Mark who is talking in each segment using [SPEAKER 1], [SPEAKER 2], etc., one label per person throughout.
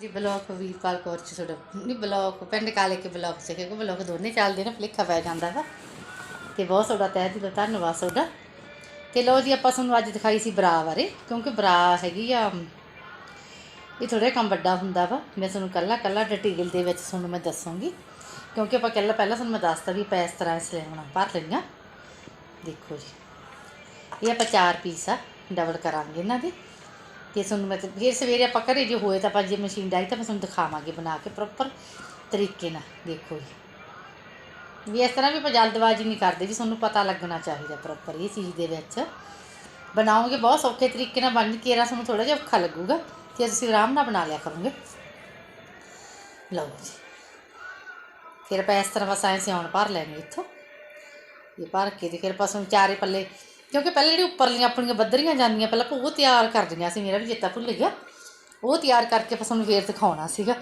[SPEAKER 1] ਜੀ, ਬਲੌਕ ਵੀਰਪਾਲ ਕੌਰ ਚ ਤੁਹਾਡਾ, ਨਹੀਂ, ਬਲੌਕ, ਪਿੰਡ ਕਾਲੇ ਕੇ ਬਲੌਕ ਚ, ਕਿਉਂਕਿ ਬਲੌਕ ਦੋਨੇ ਚੱਲਦੇ ਨੇ, ਭੁਲੇਖਾ ਪੈ ਜਾਂਦਾ ਵਾ। ਤੇ ਬਹੁਤ ਤੁਹਾਡਾ ਤਹਿ ਦਿਲੋਂ ਧੰਨਵਾਦ ਤੁਹਾਡਾ। ਤੇ ਲੋ ਜੀ, ਆਪਾਂ ਤੁਹਾਨੂੰ ਅੱਜ ਦਿਖਾਈ ਸੀ ਬਰਾ ਬਾਰੇ, ਕਿਉਂਕਿ ਬਰਾ ਹੈਗੀ ਆ, ਇਹ ਥੋੜਾ ਕੰਮ ਵੱਡਾ ਹੁੰਦਾ ਵਾ। ਮੈਂ ਤੁਹਾਨੂੰ ਕੱਲਾ ਕੱਲਾ ਡਿਟੇਲ ਦੇ ਵਿੱਚ ਤੁਹਾਨੂੰ ਮੈਂ ਦੱਸਾਂਗੀ। ਕਿਉਂਕਿ ਆਪਾਂ ਕੱਲਾ, ਪਹਿਲਾਂ ਤੁਹਾਨੂੰ ਮੈਂ ਦੱਸਤਾ ਵੀ ਆਪਾਂ ਇਸ ਤਰ੍ਹਾਂ ਇਸ ਲੈਣਾ ਭਰ ਲਈਆਂ ਦੇਖੋ ਜੀ, ਇਹ ਆਪਾਂ ਚਾਰ ਪੀਸ ਆ ਡਬਲ ਕਰਾਂਗੇ ਇਹਨਾਂ ਦੇ। ਤੇ ਤੁਹਾਨੂੰ ਮੈਂ ਤੇ ਫਿਰ ਸਵੇਰੇ ਆਪਾਂ ਘਰੇ ਜੇ ਹੋਏ ਤਾਂ ਆਪਾਂ ਜੇ ਮਸ਼ੀਨ ਡਾਈ ਤਾਂ ਮੈਂ ਤੁਹਾਨੂੰ ਦਿਖਾਵਾਂਗੇ ਬਣਾ ਕੇ ਪ੍ਰੋਪਰ ਤਰੀਕੇ ਨਾਲ, ਦੇਖੋ ਜੀ। ਵੀ ਇਸ ਤਰ੍ਹਾਂ ਵੀ ਆਪਾਂ ਜਲਦਬਾਜ਼ੀ ਨਹੀਂ ਕਰਦੇ ਵੀ ਤੁਹਾਨੂੰ ਪਤਾ ਲੱਗਣਾ ਚਾਹੀਦਾ ਪ੍ਰੋਪਰ ਇਹ ਚੀਜ਼ ਦੇ ਵਿੱਚ। ਬਣਾਓਗੇ ਬਹੁਤ ਸੌਖੇ ਤਰੀਕੇ ਨਾਲ, ਬਣ ਕੇ ਰਾ ਤੁਹਾਨੂੰ ਥੋੜਾ ਜਿਹਾ ਔਖਾ ਲੱਗੂਗਾ ਤੇ ਤੁਸੀਂ ਆਰਾਮ ਨਾਲ ਬਣਾ ਲਿਆ ਕਰੋਗੇ। ਲਓ ਜੀ। ਫਿਰ ਆਪਾਂ ਇਸ ਤਰ੍ਹਾਂ ਬਸ ਐਂ ਸਿਆਉਣ ਭਰ ਲੈਣੇ ਇੱਥੋਂ। ਇਹ ਭਰ ਕੇ ਤੇ ਫਿਰ ਆਪਾਂ ਤੁਹਾਨੂੰ ਚਾਰੇ ਪੱਲੇ ਕਿਉਂਕਿ ਪਹਿਲੇ ਜਿਹੜੀ ਉੱਪਰਲੀਆਂ ਆਪਣੀਆਂ ਬੱਦਰੀਆਂ ਜਾਂਦੀਆਂ, ਪਹਿਲਾਂ ਆਪਾਂ ਉਹ ਤਿਆਰ ਕਰ ਦਿੰਦੀਆਂ ਸੀ ਮੇਰਾ ਵੀ ਚੇਤਾ ਭੁੱਲ ਗਿਆ। ਉਹ ਤਿਆਰ ਕਰਕੇ ਆਪਾਂ ਤੁਹਾਨੂੰ ਫੇਰ ਦਿਖਾਉਣਾ ਸੀਗਾ।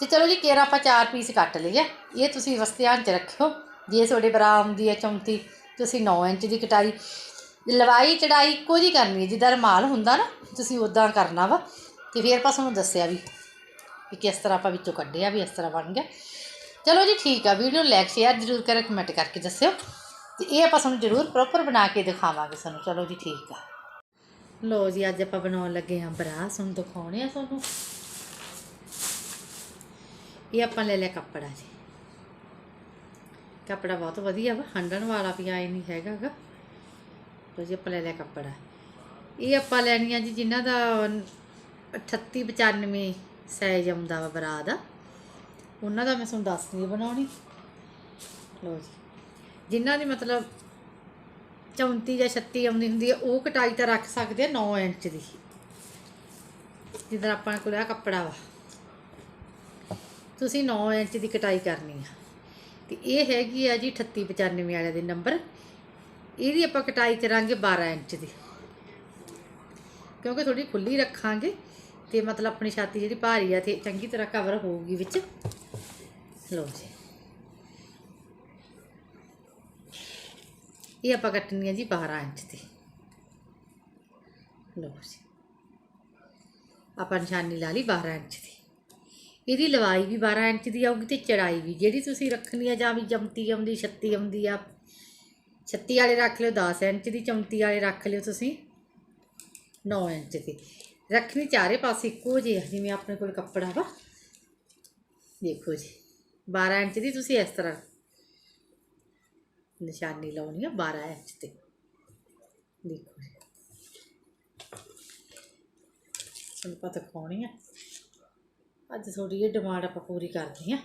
[SPEAKER 1] ਤੇ ਚਲੋ ਜੀ, ਕੇਰਾ ਆਪਾਂ ਚਾਰ ਪੀਸ ਕੱਟ ਲਈਏ। ਇਹ ਤੁਸੀਂ ਬਸ ਧਿਆਨ ਚ ਰੱਖਿਓ। ਜੇ ਤੁਹਾਡੇ ਬਰਾ ਦੀ ਹੈ ਚੌਂਤੀ, ਤੁਸੀਂ 9 ਇੰਚ ਦੀ ਕਟਾਈ। ਲਵਾਈ, ਚੜਾਈ ਇੱਕੋ ਜਿਹੀ ਕਰਨੀ ਹੈ, ਜਿੱਦਾਂ ਰਮਾਲ ਹੁੰਦਾ ਨਾ, ਤੁਸੀਂ ਉਦਾਂ ਕਰਨਾ ਵਾ। ਤੇ ਫਿਰ ਆਪਾਂ ਤੁਹਾਨੂੰ ਦੱਸਿਆ ਵੀ ਕਿ ਕਿਸ ਤਰ੍ਹਾਂ ਆਪਾਂ ਵਿੱਚੋਂ ਕੱਢਿਆ, ਵੀ ਇਸ ਤਰ੍ਹਾਂ ਬਣ ਗਿਆ। ਚਲੋ ਜੀ, ਠੀਕ ਆ। ਵੀਡੀਓ ਲਾਈਕ, ਸ਼ੇਅਰ ਜ਼ਰੂਰ ਕਰਿਓ ਕਮੈਂਟ ਕਰਕੇ ਦੱਸਿਓ। ਤੇ ਇਹ ਆਪਾਂ ਸਾਨੂੰ ਜ਼ਰੂਰ ਪ੍ਰੋਪਰ ਬਣਾ ਕੇ ਦਿਖਾਵਾਂਗੇ ਸਾਨੂੰ। ਚਲੋ ਜੀ, ਠੀਕ ਆ। ਲੋ ਜੀ, ਅੱਜ ਆਪਾਂ ਬਣਾਉਣ ਲੱਗੇ ਹਾਂ ਬਰਾ ਤੁਹਾਨੂੰ ਦਿਖਾਉਣੇ ਆ ਤੁਹਾਨੂੰ। ਇਹ ਆਪਾਂ ਲੈ ਲਿਆ ਕੱਪੜਾ ਜੀ। ਕੱਪੜਾ ਬਹੁਤ ਵਧੀਆ ਵਾ, ਹੰਡਣ ਵਾਲਾ ਵੀ ਆਏ ਨਹੀਂ ਹੈਗਾ ਲੋ ਜੀ, ਆਪਾਂ ਲੈ ਲਿਆ ਕੱਪੜਾ। ਇਹ ਆਪਾਂ ਲੈਣੀ ਆ ਜੀ, ਜਿਨ੍ਹਾਂ ਦਾ 38 95 ਸਾਈਜ਼ ਆਉਂਦਾ ਵਾ ਬਰਾ ਦਾ। ਉਹਨਾਂ ਦਾ ਮੈਂ ਤੁਹਾਨੂੰ ਦੱਸਦੀ ਬਣਾਉਣੀ। ਲੋ ਜੀ। ਜਿਨ੍ਹਾਂ ਦੀ ਮਤਲਬ 34 ਜਾਂ 36 ਆਉਂਦੀ ਹੁੰਦੀ ਹੈ, ਉਹ ਕਟਾਈ ਤਾਂ ਰੱਖ ਸਕਦੇ ਆ 9 ਇੰਚ ਦੀ। ਜਿੱਦਾਂ ਆਪਾਂ ਕੋਲ ਆ ਕੱਪੜਾ ਵਾ। ਤੁਸੀਂ 9 ਇੰਚ ਦੀ ਕਟਾਈ ਕਰਨੀ ਆ। ਤੇ ਇਹ ਹੈਗੀ ਆ ਜੀ 38 95 ਵਾਲੇ ਦੇ ਨੰਬਰ। ਇਹਦੀ ਆਪਾਂ ਕਟਾਈ ਕਰਾਂਗੇ 12 ਇੰਚ ਦੀ। ਕਿਉਂਕਿ ਥੋੜੀ ਖੁੱਲੀ ਰੱਖਾਂਗੇ ਤੇ ਮਤਲਬ ਆਪਣੀ ਛਾਤੀ ਜਿਹੜੀ ਭਾਰੀ ਆ, ਤੇ ਚੰਗੀ ਤਰ੍ਹਾਂ ਕਵਰ ਹੋਊਗੀ ਵਿੱਚ। ਲਓ ਜੀ। ਇਹ ਆਪਾਂ ਕੱਟਣੀ ਹੈ ਜੀ 12 ਇੰਚ ਦੀ। ਲਓ ਜੀ। ਆਪਾਂ ਨਿਸ਼ਾਨੀ ਲਾ ਲਈ 12 ਇੰਚ ਦੀ। ਇਹਦੀ ਲਵਾਈ ਵੀ 12 ਇੰਚ ਦੀ ਆਊਗੀ ਤੇ ਚੜਾਈ ਵੀ। ਜਿਹੜੀ ਤੁਸੀਂ ਰੱਖਣੀ ਆ ਜਾਂ ਵੀ ਜਮਤੀ ਆਉਂਦੀ 36 ਆਉਂਦੀ ਆ 36 ਵਾਲੇ ਰੱਖ ਲਿਓ 10 ਇੰਚ ਦੀ 34 ਵਾਲੇ ਰੱਖ ਲਿਓ ਤੁਸੀਂ 9 ਇੰਚ ਦੀ। ਰੱਖਣੀ ਚਾਰੇ ਪਾਸੇ ਇੱਕੋ ਜਿਹੀ ਜਿਵੇਂ ਆਪਣੇ ਕੋਲ ਕੱਪੜਾ ਵਾ। ਦੇਖੋ ਜੀ 12 ਇੰਚ ਦੀ ਤੁਸੀਂ ਇਸ ਤਰ੍ਹਾਂ ਨਿਸ਼ਾਨੀ ਲਾਉਣੀ ਆ 12 ਇੰਚ ਤੇ। ਦੇਖੋ ਤੁਹਾਨੂੰ ਪਤਾ ਖਾਣੀ ਆ। ਅੱਜ ਥੋੜੀ ਜਿਹੀ ਡਿਮਾਂਡ ਆਪਾਂ ਪੂਰੀ ਕਰਦੇ ਆ।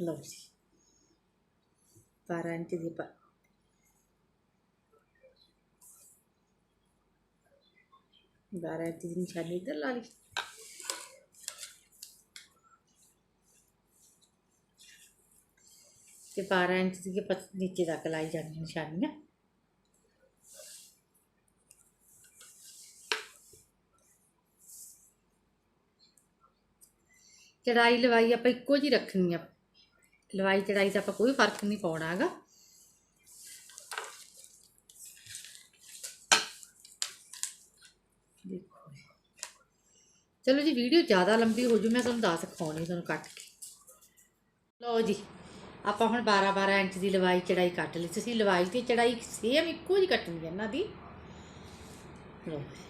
[SPEAKER 1] ਲਓ ਜੀ। 12 ਇੰਚ ਦੀ ਪਾ ਬਾਰਾਂ ਇੰਚ ਦੀ ਨਿਸ਼ਾਨੀ ਇੱਧਰ ਲਾ ਲਈ। ਤੇ 12 ਇੰਚ ਦੀ ਆਪਾਂ ਨੀਚੇ ਤੱਕ ਲਾਈ ਜਾਂਦੀ ਨਿਸ਼ਾਨੀਆਂ। ਚੜਾਈ ਲਵਾਈ ਆਪਾਂ ਇੱਕੋ ਜੀ ਰੱਖਣੀ ਆ। ਲਵਾਈ ਚੜਾਈ ਦਾ ਆਪਾਂ ਕੋਈ ਫ਼ਰਕ ਨਹੀਂ ਪਾਉਣਾ ਹੈਗਾ ਦੇਖੋ ਚਲੋ ਜੀ ਵੀਡੀਓ ਜ਼ਿਆਦਾ ਲੰਬੀ ਹੋ ਜੂ, ਮੈਂ ਤੁਹਾਨੂੰ ਦੱਸ ਦਿਖਾਉਣੀ ਤੁਹਾਨੂੰ ਕੱਟ ਕੇ। ਲਓ ਜੀ, ਆਪਾਂ ਹੁਣ 12 12 ਇੰਚ ਦੀ ਲਵਾਈ, ਚੜਾਈ ਕੱਟ ਲਈ। ਤੁਸੀਂ ਲਵਾਈ ਤੇ ਚੜਾਈ ਸੇਮ ਇੱਕੋ ਜਿਹੀ ਕੱਟਣੀ ਹੈ ਇਹਨਾਂ ਦੀ। ਲਓ ਜੀ।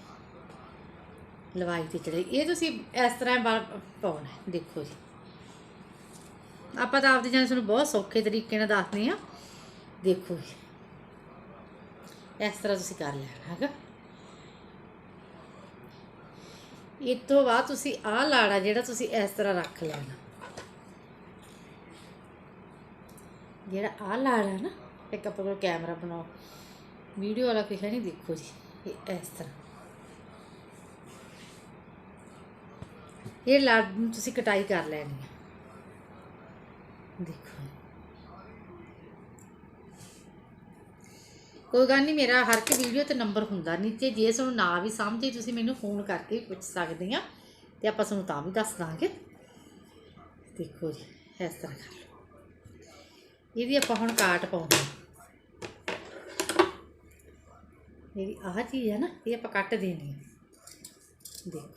[SPEAKER 1] ਲਵਾਈ ਤੇ ਚੜਾਈ। ਇਹ ਤੁਸੀਂ ਇਸ ਤਰ੍ਹਾਂ ਪਾਉਣਾ ਦੇਖੋ ਜੀ। ਆਪਾਂ ਤਾਂ ਆਪਦੇ ਜਾਨ ਤੁਹਾਨੂੰ ਬਹੁਤ ਸੌਖੇ ਤਰੀਕੇ ਨਾਲ ਦੱਸਦੇ ਆ ਦੇਖੋ ਜੀ, ਇਸ ਤਰ੍ਹਾਂ ਤੁਸੀਂ ਕਰ ਲੈਣਾ ਹੈਗਾ। ਇਹ ਤੋਂ ਬਾਅਦ ਤੁਸੀਂ ਆਹ ਲਾੜਾ ਜਿਹੜਾ ਤੁਸੀਂ ਇਸ ਤਰ੍ਹਾਂ ਰੱਖ ਲੈਣਾ। ਜਿਹੜਾ ਆਹ ਲਾੜਾ ਨਾ, ਇੱਕ ਆਪਾਂ ਕੋਲ ਕੈਮਰਾ ਬਣਾਓ। ਵੀਡੀਓ ਵਾਲਾ ਕੋਈ ਨਹੀਂ ਦੇਖੋ ਜੀ, ਇਹ ਇਸ ਤਰ੍ਹਾਂ। ਇਹ ਲਾੜ ਨੂੰ ਤੁਸੀਂ ਕਟਾਈ ਕਰ ਲੈਣੀ ਹੈ। ਦੇਖੋ। ਕੋਈ ਗੱਲ ਨਹੀਂ, ਮੇਰਾ ਹਰ ਇੱਕ ਵੀਡੀਓ ਤੇ ਨੰਬਰ ਹੁੰਦਾ ਨੀਚੇ, ਜੇ ਤੁਹਾਨੂੰ ਨਾ ਵੀ ਸਮਝੇ, ਤੁਸੀਂ ਮੈਨੂੰ ਫੋਨ ਕਰਕੇ ਪੁੱਛ ਸਕਦੇ ਆ। ਤੇ ਆਪਾਂ ਤੁਹਾਨੂੰ ਤਾਂ ਵੀ ਦੱਸ ਦਾਂਗੇ। ਦੇਖੋ ਜੀ, ਇਸ ਤਰ੍ਹਾਂ ਕਰ ਲਓ। ਇਹਦੀ ਆਪਾਂ ਹੁਣ ਕਾਟ ਪਾਉਂਦੇ ਆ। ਜਿਹੜੀ ਆਹ ਚੀਜ਼ ਹੈ ਨਾ, ਇਹ ਆਪਾਂ ਕੱਟ ਦੇਣੀ ਹੈ ਦੇਖੋ।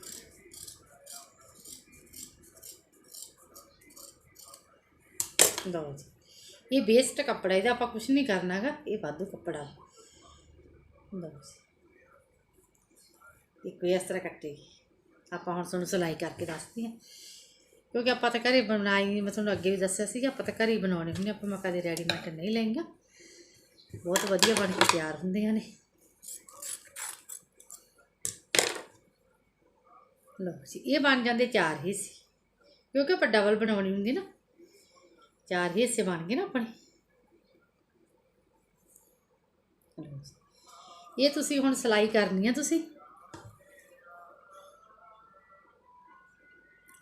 [SPEAKER 1] ਲਓ ਜੀ। ਇਹ ਵੇਸਟ ਕੱਪੜਾ, ਇਹਦਾ ਆਪਾਂ ਕੁਝ ਨਹੀਂ ਕਰਨਾਗਾ, ਇਹ ਵਾਧੂ ਕੱਪੜਾ ਹੈ ਲਓ ਜੀ ਇੱਕ ਇਸ ਤਰ੍ਹਾਂ ਕੱਟੇਗੀ ਆਪਾਂ ਹੁਣ ਤੁਹਾਨੂੰ ਸਿਲਾਈ ਕਰਕੇ ਦੱਸਦੀ ਹਾਂ। ਕਿਉਂਕਿ ਆਪਾਂ ਤਾਂ ਘਰੇ ਬਣਾਈ ਮੈਂ ਤੁਹਾਨੂੰ ਅੱਗੇ ਵੀ ਦੱਸਿਆ ਸੀਗਾ, ਆਪਾਂ ਤਾਂ ਘਰੇ ਹੀ ਬਣਾਉਣੇ ਹੁੰਦੇ ਆਪਾਂ ਮੈਂ ਕਦੇ ਰੈਡੀਮੇਡ ਨਹੀਂ ਲੈਂਗਾ ਬਹੁਤ ਵਧੀਆ ਬਣ ਕੇ ਤਿਆਰ ਹੁੰਦੀਆਂ ਨੇ। ਲਓ ਜੀ, ਇਹ ਬਣ ਜਾਂਦੇ ਚਾਰ ਹਿੱਸੇ। ਕਿਉਂਕਿ ਆਪਾਂ ਡਬਲ ਬਣਾਉਣੀ ਹੁੰਦੀ ਨਾ, ਚਾਰ ਹਿੱਸੇ ਬਣ ਗਏ ਨਾ ਆਪਣੇ ਲਓ ਜੀ। ਇਹ ਤੁਸੀਂ ਹੁਣ ਸਿਲਾਈ ਕਰਨੀ ਆ ਤੁਸੀਂ।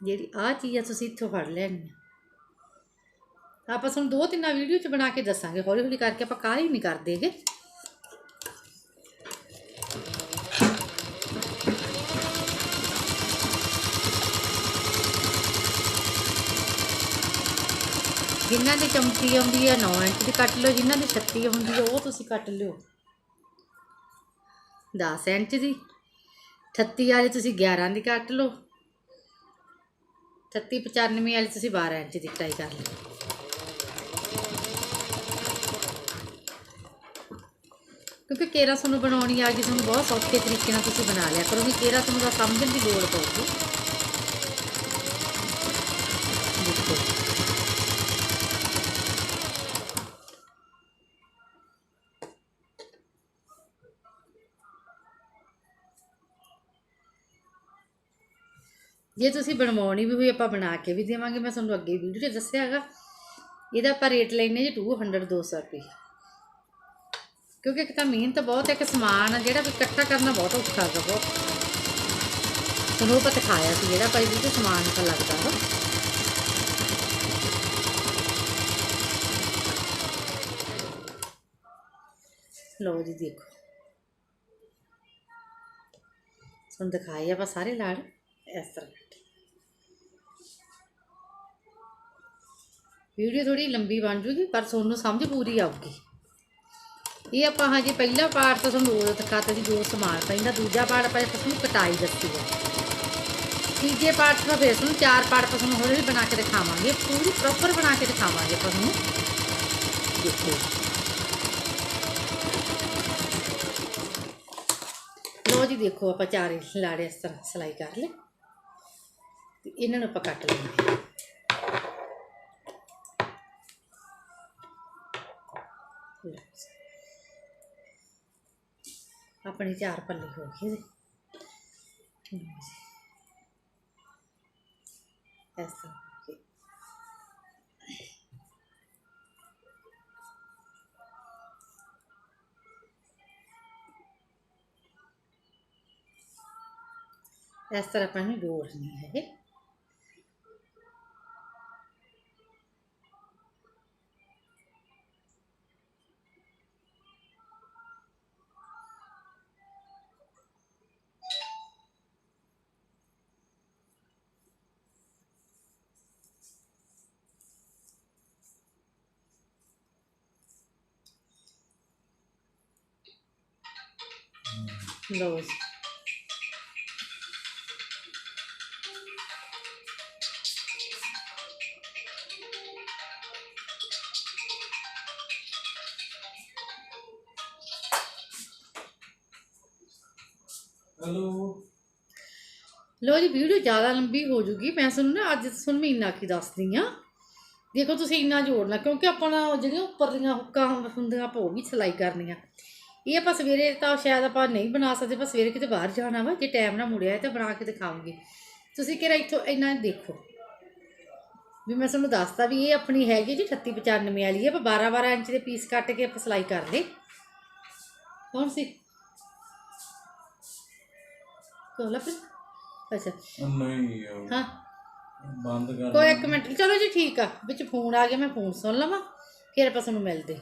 [SPEAKER 1] ਜਿਹੜੀ ਆ ਚੀਜ਼ ਆ ਤੁਸੀਂ ਇੱਥੋਂ ਫੜ ਲੈਣੀ ਆ। ਆਪਾਂ ਤੁਹਾਨੂੰ ਦੋ ਤਿੰਨਾਂ ਵੀਡੀਓ ਚ ਬਣਾ ਕੇ ਦੱਸਾਂਗੇ, ਹੌਲੀ ਹੌਲੀ ਕਰਕੇ ਆਪਾਂ ਕਾਹਲੀ ਨਹੀਂ ਕਰਦੇਗੇ ਜਿਨ੍ਹਾਂ ਦੀ ਚਮਕੀ ਆਉਂਦੀ ਹੈ 9 ਇੰਚ ਦੀ ਕੱਟ ਲਓ, ਜਿਨ੍ਹਾਂ ਦੀ 36 ਹੁੰਦੀ ਹੈ ਉਹ ਤੁਸੀਂ ਕੱਟ ਲਿਓ। 10 ਇੰਚ ਦੀ 38 ਵਾਲੀ ਤੁਸੀਂ 11 ਦੀ ਕੱਟ ਲਓ। 38 95 ਵਾਲੀ ਤੁਸੀਂ 12 ਇੰਚ ਦੀ ਕਟਾਈ ਕਰ ਲਓ। ਕਿਉਂਕਿ ਕੇਰਾ ਤੁਹਾਨੂੰ ਬਣਾਉਣੀ ਆ ਗਈ, ਤੁਹਾਨੂੰ ਬਹੁਤ ਸੌਖੇ ਤਰੀਕੇ ਨਾਲ ਤੁਸੀਂ ਬਣਾ ਲਿਆ ਕਰੋਗੇ। ਕੇਰਾ ਤੁਹਾਨੂੰ ਦਾ ਸਮਝਣ ਦੀ ਲੋੜ ਪਊਗੀ ਦੇਖੋ ਜੇ ਤੁਸੀਂ ਬਣਵਾਉਣੀ ਵੀ ਹੋਈ, ਆਪਾਂ ਬਣਾ ਕੇ ਵੀ ਦੇਵਾਂਗੇ। ਮੈਂ ਤੁਹਾਨੂੰ ਅੱਗੇ ਵੀਡੀਓ 'ਚ ਦੱਸਿਆ ਹੈਗਾ ਇਹਦਾ ਆਪਾਂ ਰੇਟ ਲੈਨੇ ਜੀ 200 200 ਰੁਪਏ। ਕਿਉਂਕਿ ਇੱਕ ਤਾਂ ਮਿਹਨਤ ਬਹੁਤ ਹੈ ਕਿ ਸਮਾਨ ਆ ਜਿਹੜਾ ਵੀ ਇਕੱਠਾ ਕਰਨਾ ਬਹੁਤ ਔਖਾ ਹੈਗਾ, ਬਹੁਤ। ਤੁਹਾਨੂੰ ਪਤਾ ਖਾਇਆ ਸੀ ਜਿਹੜਾ ਭਾਈ ਵੀ ਸਮਾਨ ਤਾਂ ਲੱਗਦਾ ਵਾ। ਲਓ ਜੀ, ਦੇਖੋ। ਤੁਹਾਨੂੰ ਦਿਖਾਏ ਆਪਾਂ ਸਾਰੇ ਲਾੜ। ਇਸ ਤਰ੍ਹਾਂ। ਵੀਡੀਓ ਥੋੜੀ ਲੰਬੀ ਬਣ ਜੂਗੀ, ਪਰ ਤੁਹਾਨੂੰ ਸਮਝ ਪੂਰੀ ਆਊਗੀ। ਇਹ ਆਪਾਂ ਹਜੇ ਪਹਿਲਾ ਪਾਰਟ ਤਾਂ ਤੁਹਾਨੂੰ ਉਹ ਦਿਖਾਤਾ ਸੀ ਜੋ ਸਮਾਨ ਪੈਂਦਾ, ਦੂਜਾ ਪਾਰਟ ਆਪਾਂ ਤੁਹਾਨੂੰ ਕਟਾਈ ਦੱਸੀ ਹੈ। ਤੀਜੇ ਪਾਰਟ ਦਾ ਫਿਰ ਤੁਹਾਨੂੰ ਚਾਰ ਪਾਰਟ ਆਪਾਂ ਤੁਹਾਨੂੰ ਹੌਲੀ ਹੌਲੀ ਬਣਾ ਕੇ ਦਿਖਾਵਾਂਗੇ, ਪੂਰੀ ਪ੍ਰੋਪਰ ਬਣਾ ਕੇ ਦਿਖਾਵਾਂਗੇ ਆਪਾਂ ਤੁਹਾਨੂੰ। ਦੇਖੋ। ਲੋ ਜੀ, ਦੇਖੋ ਆਪਾਂ ਚਾਰੇ ਲਾੜੇ ਇਸ ਤਰ੍ਹਾਂ ਸਿਲਾਈ ਕਰ ਲਏ। ਤੇ ਇਹਨਾਂ ਨੂੰ ਆਪਾਂ ਕੱਟ ਲਵਾਂਗੇ ਲਓ ਆਪਣੇ ਚਾਰ ਪੱਲੇ ਹੋ ਗਏ ਇਸ ਤਰ੍ਹਾਂ ਇਸ ਤਰ੍ਹਾਂ ਆਪਾਂ ਨੂੰ ਜੋੜਨੀ ਹੈ ਲਓ
[SPEAKER 2] ਹੈਲੋ
[SPEAKER 1] ਲੋ ਜੀ ਵੀਡੀਓ ਜ਼ਿਆਦਾ ਲੰਬੀ ਹੋ ਜੂਗੀ। ਮੈਂ ਤੁਹਾਨੂੰ ਨਾ ਅੱਜ ਤੁਹਾਨੂੰ ਮੈਂ ਇੰਨਾ ਕੀ ਦੱਸਦੀ ਆ ਦੇਖੋ ਤੁਸੀਂ ਇੰਨਾ ਜੋੜਨਾ ਕਿਉਂਕਿ ਆਪਾਂ ਨਾ ਜਿਹੜੀਆਂ ਉੱਪਰ ਦੀਆਂ ਹੁੱਕਾਂ ਹੁੰਦੀਆਂ ਆਪਾਂ ਉਹ ਵੀ ਸਿਲਾਈ ਕਰਨੀਆਂ। ਇਹ ਆਪਾਂ ਸਵੇਰੇ ਤਾਂ ਸ਼ਾਇਦ ਆਪਾਂ ਨਹੀਂ ਬਣਾ ਸਕਦੇ ਪਰ ਸਵੇਰੇ ਕਿਤੇ ਬਾਹਰ ਜਾਣਾ ਵਾ ਜੇ ਟਾਈਮ ਨਾਲ ਮੁੜਿਆ ਤਾਂ ਬਣਾ ਕੇ ਦਿਖਾਉਂਗੀ ਤੁਸੀਂ ਕਿਹੜਾ ਇੱਥੋਂ ਇੰਨਾ ਦੇਖੋ? ਵੀ ਮੈਂ ਤੁਹਾਨੂੰ ਦੱਸਤਾ ਵੀ ਇਹ ਆਪਣੀ ਹੈਗੀ ਜੀ 38 95 ਵਾਲੀ ਹੈ ਆਪਾਂ 12 12 ਇੰਚ ਦੇ ਪੀਸ ਕੱਟ ਕੇ ਆਪਾਂ ਸਿਲਾਈ ਕਰ ਲਏ। ਕੌਣ ਸੀ? ਕੋਲਾ ਫਿਰ ਅੱਛਾ।
[SPEAKER 2] ਨਹੀਂ
[SPEAKER 1] ਹਾਂ।
[SPEAKER 2] ਬੰਦ ਕਰ
[SPEAKER 1] ਕੋਈ ਇੱਕ ਮਿੰਟ ਚਲੋ ਜੀ ਠੀਕ ਆ ਵਿੱਚ ਫੋਨ ਆ ਗਿਆ ਮੈਂ ਫੋਨ ਸੁਣ ਲਵਾਂ ਫਿਰ ਆਪਾਂ ਤੁਹਾਨੂੰ ਮਿਲਦੇ।